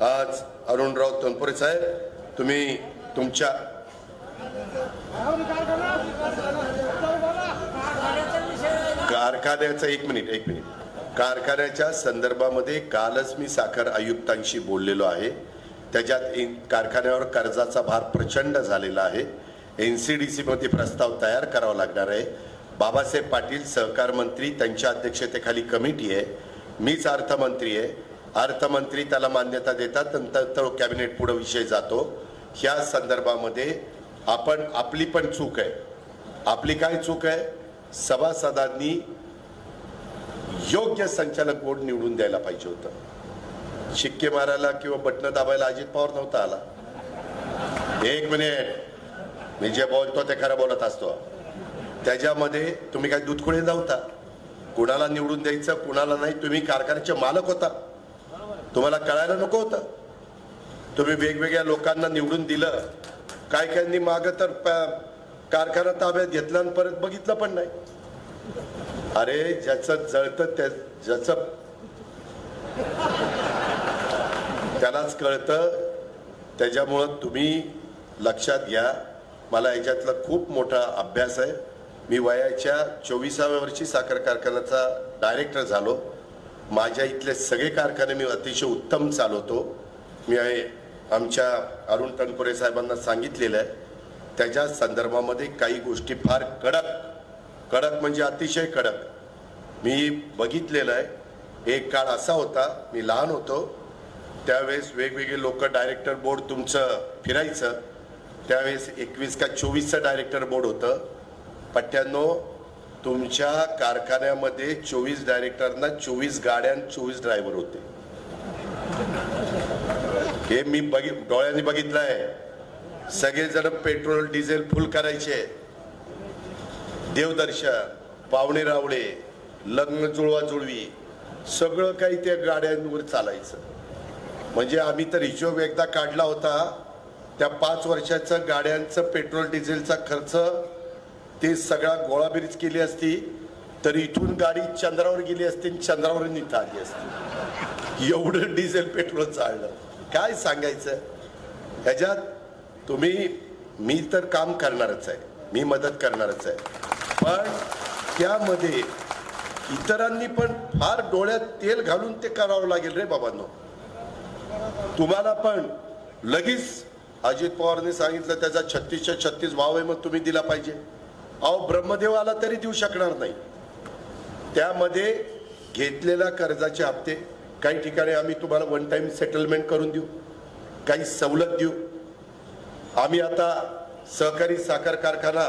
आज अरुणराव तनपुरे साहेब तुम्ही तुमच्या कारखान्याचा एक मिनिट एक मिनिट. कारखान्याच्या संदर्भामध्ये कालच मी साखर आयुक्तांशी बोललेलो आहे. त्याच्यात इन- कारखान्यावर कर्जाचा भार प्रचंड झालेला आहे. एन सी डी सीमध्ये प्रस्ताव तयार करावा लागणार आहे. बाबासाहेब पाटील सहकार मंत्री त्यांच्या अध्यक्षतेखाली कमिटी आहे. मीच अर्थमंत्री आहे. अर्थमंत्री त्याला मान्यता देतात नंतर तो कॅबिनेट पुढं विषय जातो. ह्या संदर्भामध्ये आपण आपली पण चूक आहे. आपली काय चूक आहे? सभासदांनी योग्य संचालक बोर्ड निवडून द्यायला पाहिजे होतं. शिक्के मारायला किंवा बटणं दाबायला अजित पवार नव्हता आला. एक मिनिट मी जे बोलतो ते खरं बोलत असतो. त्याच्यामध्ये तुम्ही काय दूधकुळे नव्हता. कुणाला निवडून द्यायचं कुणाला नाही तुम्ही कारखान्याचे मालक होता. तुम्हाला कळायला नको होतं? तुम्ही वेगवेगळ्या लोकांना निवडून दिलं. काय काहींनी मागं तर प- कारखाना ताब्यात घेतला आणि परत बघितलं पण नाही. अरे ज्याचं जळतं त्या ज्याचं त्यालाच कळतं. त्याच्यामुळं तुम्ही लक्षात घ्या. मला याच्यातला खूप मोठा अभ्यास आहे. मी वयाच्या चोवीसाव्या वर्षी साखर कारखान्याचा डायरेक्टर झालो. माझ्या इथले सगळे कारखाने मी अतिशय उत्तम चालवतो. मी आमच्या अरुण तनपुरे साहेबांना सांगितलेलं आहे. त्याच्या संदर्भामध्ये काही गोष्टी फार कडक कडक म्हणजे अतिशय कडक. मी बघितलेलं आहे. एक काळ असा होता मी लहान होतो. त्यावेळेस वेगवेगळे लोक डायरेक्टर बोर्ड तुमचं फिरायचं. त्यावेळेस एकवीस का चोवीसचं डायरेक्टर बोर्ड होतं. पठ्ठ्याण्णव तुमच्या कारखान्यामध्ये चोवीस डायरेक्टरना चोवीस गाड्या आणि चोवीस ड्रायव्हर होते. हे मी बघि डोळ्यांनी आहे सगळेजण पेट्रोल डिझेल फुल करायचे. देवदर्शन पाहुणे रावळे लग्न जुळवा जुळवी सगळं काही त्या गाड्यांवर चालायचं. म्हणजे आम्ही तर हिशोब एकदा काढला होता त्या पाच वर्षाचं गाड्यांचं पेट्रोल डिझेलचा खर्च ते सगळा गोळाबेरीज केली असती तर इथून गाडी चंद्रावर गेली असती आणि चंद्रावर इथं आली असती. एवढं डिझेल पेट्रोल चाललं. काय सांगायचं? ह्याच्यात तुम्ही मी तर काम करणारच आहे. मी मदत करणारच आहे. पण त्यामध्ये इतरांनी पण फार डोळ्यात तेल घालून ते करावं लागेल रे बाबांनो. तुम्हाला पण लगेच अजित पवारने सांगितलं त्याचा छत्तीसच्या छत्तीस भाव आहे मग तुम्ही दिला पाहिजे. अहो ब्रह्मदेवाला तरी देऊ शकणार नाही. त्यामध्ये घेतलेल्या कर्जाचे हप्ते काही ठिकाणी आम्ही तुम्हाला वन टाइम सेटलमेंट करून देऊ काही सवलत देऊ. आम्ही आता सहकारी साखर कारखाना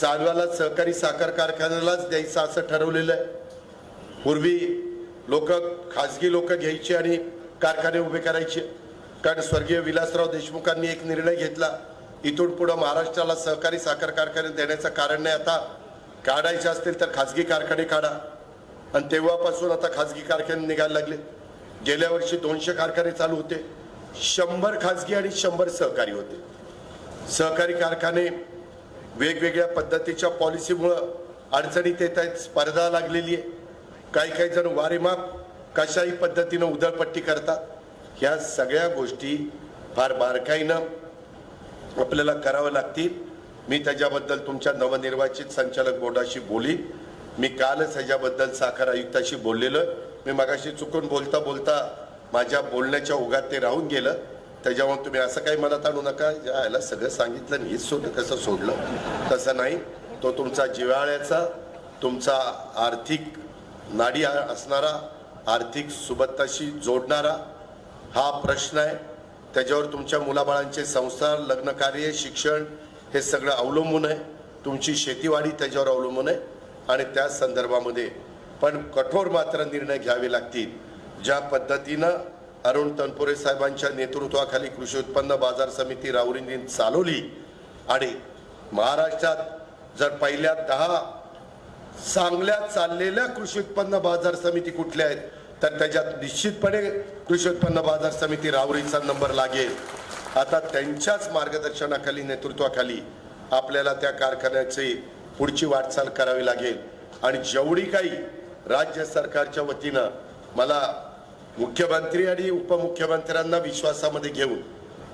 चालवायला सहकारी साखर कारखान्यालाच द्यायचं असं ठरवलेलं आहे. पूर्वी लोक खाजगी लोक घ्यायचे आणि कारखाने उभे करायचे. कारण स्वर्गीय विलासराव देशमुखांनी एक निर्णय घेतला इथून पुढं महाराष्ट्राला सहकारी साखर कारखाने देण्याचं कारण नाही. आता काढायचे असतील तर खाजगी कारखाने काढा. आणि तेव्हापासून आता खाजगी कारखाने निघायला लागले. गेल्या वर्षी दोनशे कारखाने चालू होते. शंभर खाजगी आणि शंभर सहकारी होते. सहकारी कारखाने वेगवेगळ्या पद्धतीच्या पॉलिसीमुळं अडचणीत येत आहेत स्पर्धा लागलेली आहे. काही काही जण वारेमाप कशाही पद्धतीनं उधळपट्टी करतात. ह्या सगळ्या गोष्टी फार बारकाईनं आपल्याला करावं लागतील. मी त्याच्याबद्दल तुमच्या नवनिर्वाचित संचालक बोर्डाशी बोली. मी कालच ह्याच्याबद्दल साखर आयुक्ताशी बोललेलो. मी मगाशी चुकून बोलता बोलता माझ्या बोलण्याच्या ओघात ते राहून गेलं. त्याच्यामुळे तुम्ही असं काही मनात आणू नका. याला सगळं सांगितलं आणि हेच सोडलं कसं सोडलं तसं नाही. तो तुमचा जिव्हाळ्याचा तुमचा आर्थिक नाडी आ- असणारा आर्थिक सुबत्ताशी जोडणारा हा प्रश्न आहे. त्याच्यावर तुमच्या मुलाबाळांचे संसार लग्नकार्य शिक्षण हे सगळं अवलंबून आहे. तुमची शेतीवाडी त्याच्यावर अवलंबून आहे. आणि त्या संदर्भामध्ये पण कठोर मात्र निर्णय घ्यावे लागतील. ज्या पद्धतीनं अरुण तनपुरे साहेबांच्या नेतृत्वाखाली कृषी उत्पन्न बाजार समिती राऊरींनी चालवली आणि महाराष्ट्रात जर पहिल्या दहा चांगल्या चाललेल्या कृषी उत्पन्न बाजार समिती कुठल्या आहेत तर त्याच्यात निश्चितपणे कृषी उत्पन्न बाजार समिती राहुरीचा नंबर लागेल. आता त्यांच्याच मार्गदर्शनाखाली नेतृत्वाखाली आपल्याला त्या कारखान्याची पुढची वाटचाल करावी लागेल. आणि जेवढी काही राज्य सरकारच्या वतीनं मला मुख्यमंत्री आणि उपमुख्यमंत्र्यांना विश्वासामध्ये घेऊन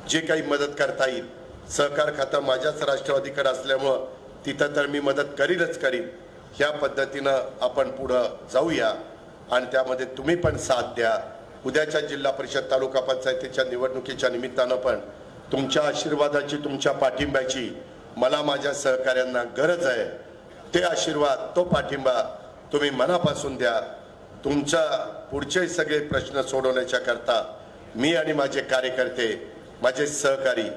जे काही मदत करता येईल सहकार खातं माझ्याच राष्ट्रवादीकडे असल्यामुळं तिथं तर मी मदत करीनच करीन. ह्या पद्धतीनं आपण पुढं जाऊया. आणि त्यामध्ये तुम्ही पण साथ द्या. उद्याच्या जिल्हा परिषद तालुका पंचायतीच्या निवडणुकीच्या निमित्तानं पण तुमच्या आशीर्वादाची तुमच्या पाठिंब्याची मला माझ्या सहकाऱ्यांना गरज आहे. ते आशीर्वाद तो पाठिंबा तुम्ही मनापासून द्या. तुमचा पुढचे सगळे प्रश्न सोडवण्याच्या करता मी आणि माझे कार्यकर्ते माझे सहकारी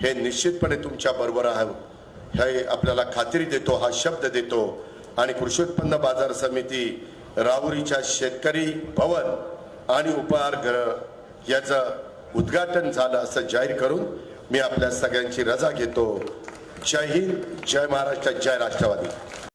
हे निश्चितपणे तुमच्या बरोबर आहोत. हे आपल्याला खात्री देतो हा शब्द देतो. आणि कृषी उत्पन्न बाजार समिती राहुरीच्या शेतकरी भवन आणि उपहारगृह याचं उद्घाटन झालं असं जाहीर करून मी आपल्या सगळ्यांची रजा घेतो. जय हिंद जय महाराष्ट्र जय राष्ट्रवादी.